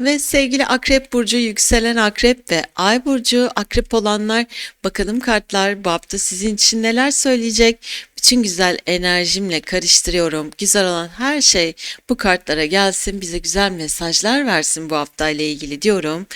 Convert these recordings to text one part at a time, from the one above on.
Ve sevgili Akrep Burcu, yükselen Akrep ve Ay Burcu Akrep olanlar bakalım kartlar bu hafta sizin için neler söyleyecek? Bütün güzel enerjimle karıştırıyorum. Güzel olan her şey bu kartlara gelsin, bize güzel mesajlar versin bu hafta ile ilgili diyorum.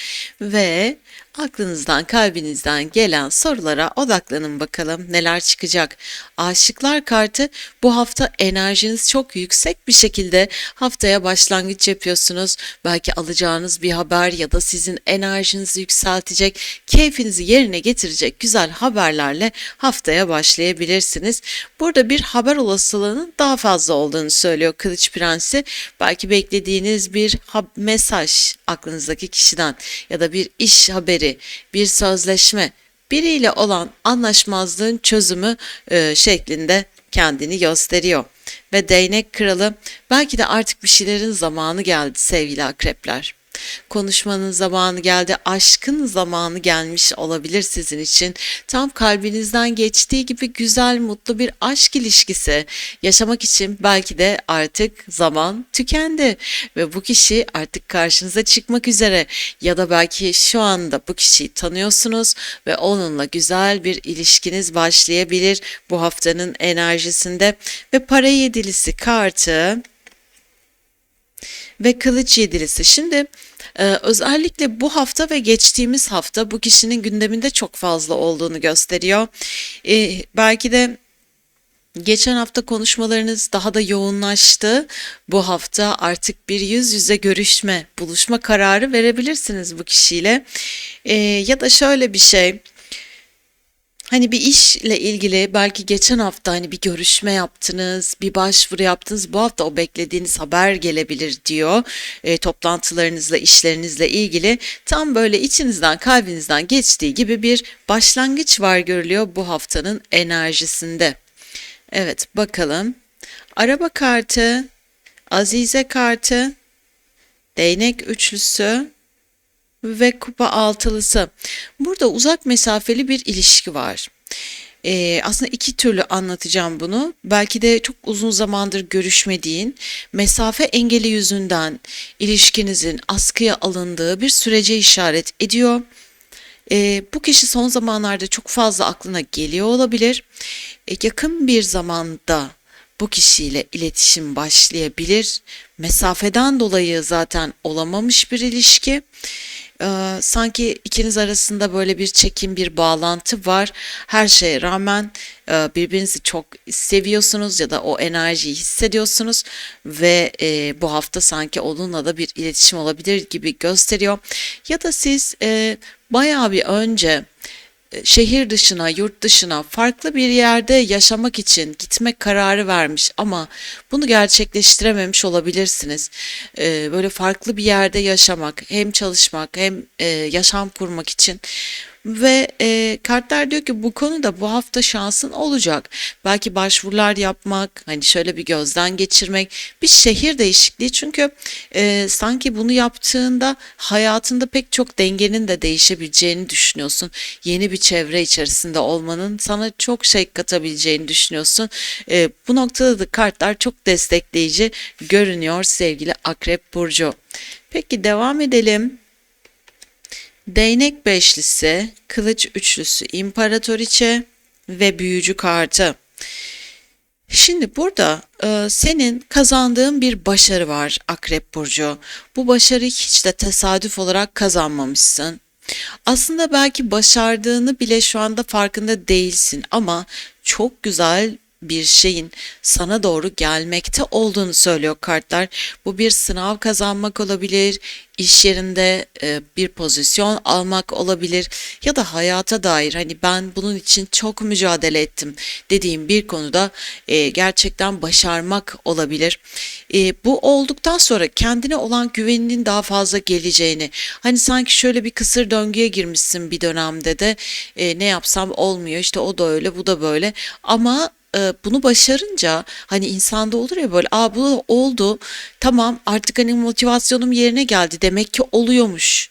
Ve aklınızdan, kalbinizden gelen sorulara odaklanın bakalım neler çıkacak. Aşıklar kartı bu hafta enerjiniz çok yüksek bir şekilde haftaya başlangıç yapıyorsunuz. Belki alacağınız bir haber ya da sizin enerjinizi yükseltecek, keyfinizi yerine getirecek güzel haberlerle haftaya başlayabilirsiniz. Burada bir haber olasılığının daha fazla olduğunu söylüyor Kılıç Prensi. Belki beklediğiniz bir mesaj aklınızdaki kişiden ya da bir iş haberi, bir sözleşme, biriyle olan anlaşmazlığın çözümü e, şeklinde kendini gösteriyor. Ve değnek kralı belki de artık bir şeylerin zamanı geldi sevgili akrepler. Konuşmanın zamanı geldi, aşkın zamanı gelmiş olabilir sizin için. Tam kalbinizden geçtiği gibi güzel, mutlu bir aşk ilişkisi yaşamak için belki de artık zaman tükendi ve bu kişi artık karşınıza çıkmak üzere ya da belki şu anda bu kişiyi tanıyorsunuz ve onunla güzel bir ilişkiniz başlayabilir bu haftanın enerjisinde ve para yedilisi kartı ve kılıç yedilisi. Şimdi e, özellikle bu hafta ve geçtiğimiz hafta bu kişinin gündeminde çok fazla olduğunu gösteriyor. E, belki de Geçen hafta konuşmalarınız daha da yoğunlaştı. Bu hafta artık bir yüz yüze görüşme, buluşma kararı verebilirsiniz bu kişiyle. E, ya da şöyle bir şey. Hani bir işle ilgili belki geçen hafta hani bir görüşme yaptınız, bir başvuru yaptınız. Bu hafta o beklediğiniz haber gelebilir diyor. E, toplantılarınızla, işlerinizle ilgili tam böyle içinizden, kalbinizden geçtiği gibi bir başlangıç var görülüyor bu haftanın enerjisinde. Evet, bakalım. Araba kartı, Azize kartı, değnek üçlüsü, ve kupa altılısı. Burada uzak mesafeli bir ilişki var. Ee, aslında iki türlü anlatacağım bunu. Belki de çok uzun zamandır görüşmediğin, mesafe engeli yüzünden ilişkinizin askıya alındığı bir sürece işaret ediyor. Ee, bu kişi son zamanlarda çok fazla aklına geliyor olabilir. Ee, yakın bir zamanda bu kişiyle iletişim başlayabilir. Mesafeden dolayı zaten olamamış bir ilişki. Ee, sanki ikiniz arasında böyle bir çekim, bir bağlantı var. Her şeye rağmen e, birbirinizi çok seviyorsunuz ya da o enerjiyi hissediyorsunuz ve e, bu hafta sanki onunla da bir iletişim olabilir gibi gösteriyor. Ya da siz e, bayağı bir önce şehir dışına, yurt dışına, farklı bir yerde yaşamak için gitmek kararı vermiş ama bunu gerçekleştirememiş olabilirsiniz. Ee, böyle farklı bir yerde yaşamak, hem çalışmak hem e, yaşam kurmak için ve e, kartlar diyor ki bu konuda bu hafta şansın olacak. Belki başvurular yapmak, hani şöyle bir gözden geçirmek, bir şehir değişikliği. Çünkü e, sanki bunu yaptığında hayatında pek çok dengenin de değişebileceğini düşünüyorsun. Yeni bir çevre içerisinde olmanın sana çok şey katabileceğini düşünüyorsun. E, bu noktada da kartlar çok destekleyici görünüyor sevgili Akrep Burcu. Peki devam edelim. Değnek beşlisi, kılıç üçlüsü, imparatoriçe ve büyücü kartı. Şimdi burada e, senin kazandığın bir başarı var Akrep Burcu. Bu başarıyı hiç de tesadüf olarak kazanmamışsın. Aslında belki başardığını bile şu anda farkında değilsin ama çok güzel bir şeyin sana doğru gelmekte olduğunu söylüyor kartlar. Bu bir sınav kazanmak olabilir, iş yerinde e, bir pozisyon almak olabilir ya da hayata dair hani ben bunun için çok mücadele ettim dediğim bir konuda e, gerçekten başarmak olabilir. E, bu olduktan sonra kendine olan güveninin daha fazla geleceğini hani sanki şöyle bir kısır döngüye girmişsin bir dönemde de ne yapsam olmuyor işte o da öyle bu da böyle ama e, bunu başarınca hani insanda olur ya böyle aa bu oldu tamam artık hani motivasyonum yerine geldi demek ki oluyormuş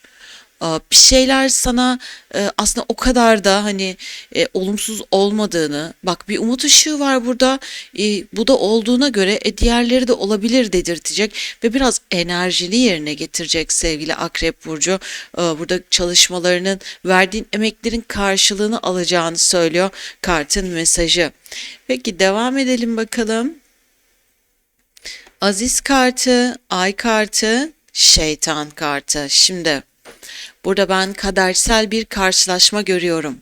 Bir şeyler sana e, aslında o kadar da hani e, olumsuz olmadığını, bak bir umut ışığı var burada, e, bu da olduğuna göre diğerleri de olabilir dedirtecek ve biraz enerjini yerine getirecek sevgili Akrep Burcu. Burada çalışmalarının, verdiğin emeklerin karşılığını alacağını söylüyor kartın mesajı. Peki devam edelim bakalım. Aziz kartı, ay kartı, şeytan kartı. Şimdi burada ben kadersel bir karşılaşma görüyorum.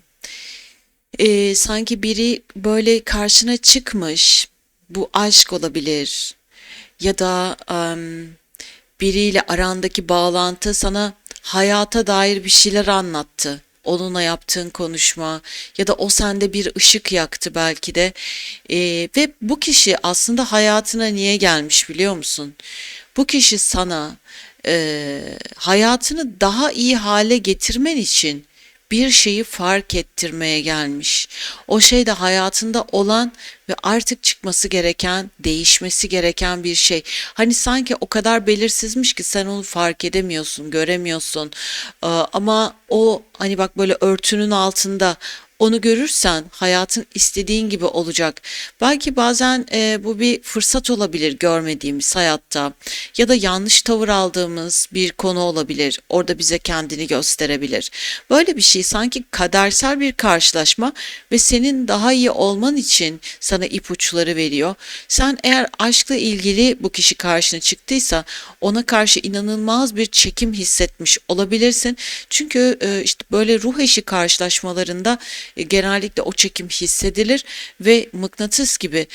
Ee, sanki biri böyle karşına çıkmış. Bu aşk olabilir. Ya da em, biriyle arandaki bağlantı sana hayata dair bir şeyler anlattı. Onunla yaptığın konuşma ya da o sende bir ışık yaktı belki de. Ee, ve bu kişi aslında hayatına niye gelmiş biliyor musun? Bu kişi sana e, hayatını daha iyi hale getirmen için bir şeyi fark ettirmeye gelmiş. O şey de hayatında olan ve artık çıkması gereken, değişmesi gereken bir şey. Hani sanki o kadar belirsizmiş ki sen onu fark edemiyorsun, göremiyorsun. Ee, Ama o hani bak böyle örtünün altında onu görürsen hayatın istediğin gibi olacak. Belki bazen e, bu bir fırsat olabilir görmediğimiz hayatta ya da yanlış tavır aldığımız bir konu olabilir. Orada bize kendini gösterebilir. Böyle bir şey sanki kadersel bir karşılaşma ve senin daha iyi olman için sana ipuçları veriyor. Sen eğer aşkla ilgili bu kişi karşına çıktıysa ona karşı inanılmaz bir çekim hissetmiş olabilirsin. Çünkü e, işte böyle ruh eşi karşılaşmalarında genellikle o çekim hissedilir ve mıknatıs gibi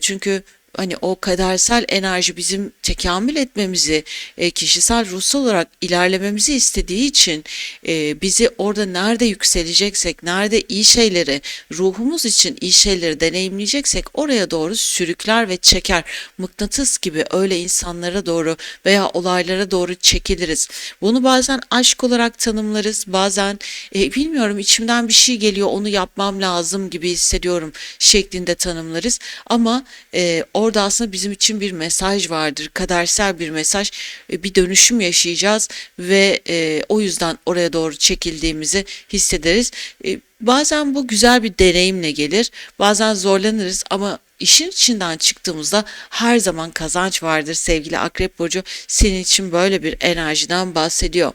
çünkü hani o kadersel enerji bizim tekamül etmemizi, e, kişisel ruhsal olarak ilerlememizi istediği için e, bizi orada nerede yükseleceksek, nerede iyi şeyleri, ruhumuz için iyi şeyleri deneyimleyeceksek oraya doğru sürükler ve çeker. Mıknatıs gibi öyle insanlara doğru veya olaylara doğru çekiliriz. Bunu bazen aşk olarak tanımlarız, bazen e, bilmiyorum içimden bir şey geliyor onu yapmam lazım gibi hissediyorum şeklinde tanımlarız. Ama e, orada aslında bizim için bir mesaj vardır, kadersel bir mesaj, E, bir dönüşüm yaşayacağız ve e, o yüzden oraya doğru çekildiğimizi hissederiz. E, bazen bu güzel bir deneyimle gelir, bazen zorlanırız ama işin içinden çıktığımızda her zaman kazanç vardır sevgili Akrep Burcu. Senin için böyle bir enerjiden bahsediyor.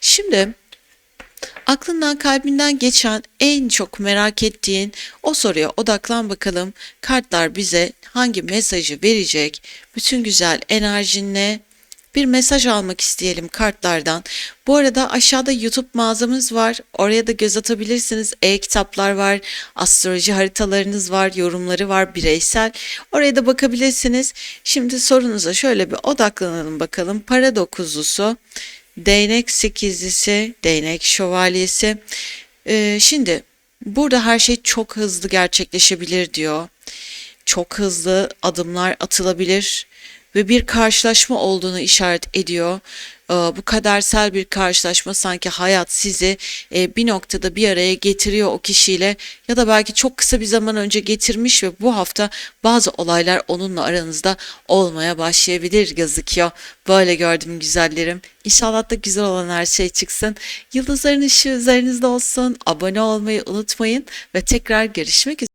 Şimdi Aklından kalbinden geçen en çok merak ettiğin o soruya odaklan bakalım. Kartlar bize hangi mesajı verecek? Bütün güzel enerjinle bir mesaj almak isteyelim kartlardan. Bu arada aşağıda YouTube mağazamız var. Oraya da göz atabilirsiniz. E-kitaplar var, astroloji haritalarınız var, yorumları var, bireysel. Oraya da bakabilirsiniz. Şimdi sorunuza şöyle bir odaklanalım bakalım. Para dokuzlusu, değnek sekizlisi, değnek şövalyesi. Ee, şimdi burada her şey çok hızlı gerçekleşebilir diyor. Çok hızlı adımlar atılabilir ve bir karşılaşma olduğunu işaret ediyor. Ee, Bu kadersel bir karşılaşma sanki hayat sizi e, bir noktada bir araya getiriyor o kişiyle ya da belki çok kısa bir zaman önce getirmiş ve bu hafta bazı olaylar onunla aranızda olmaya başlayabilir gözüküyor. Böyle gördüm güzellerim. İnşallah da güzel olan her şey çıksın. Yıldızların ışığı üzerinizde olsun. Abone olmayı unutmayın ve tekrar görüşmek üzere.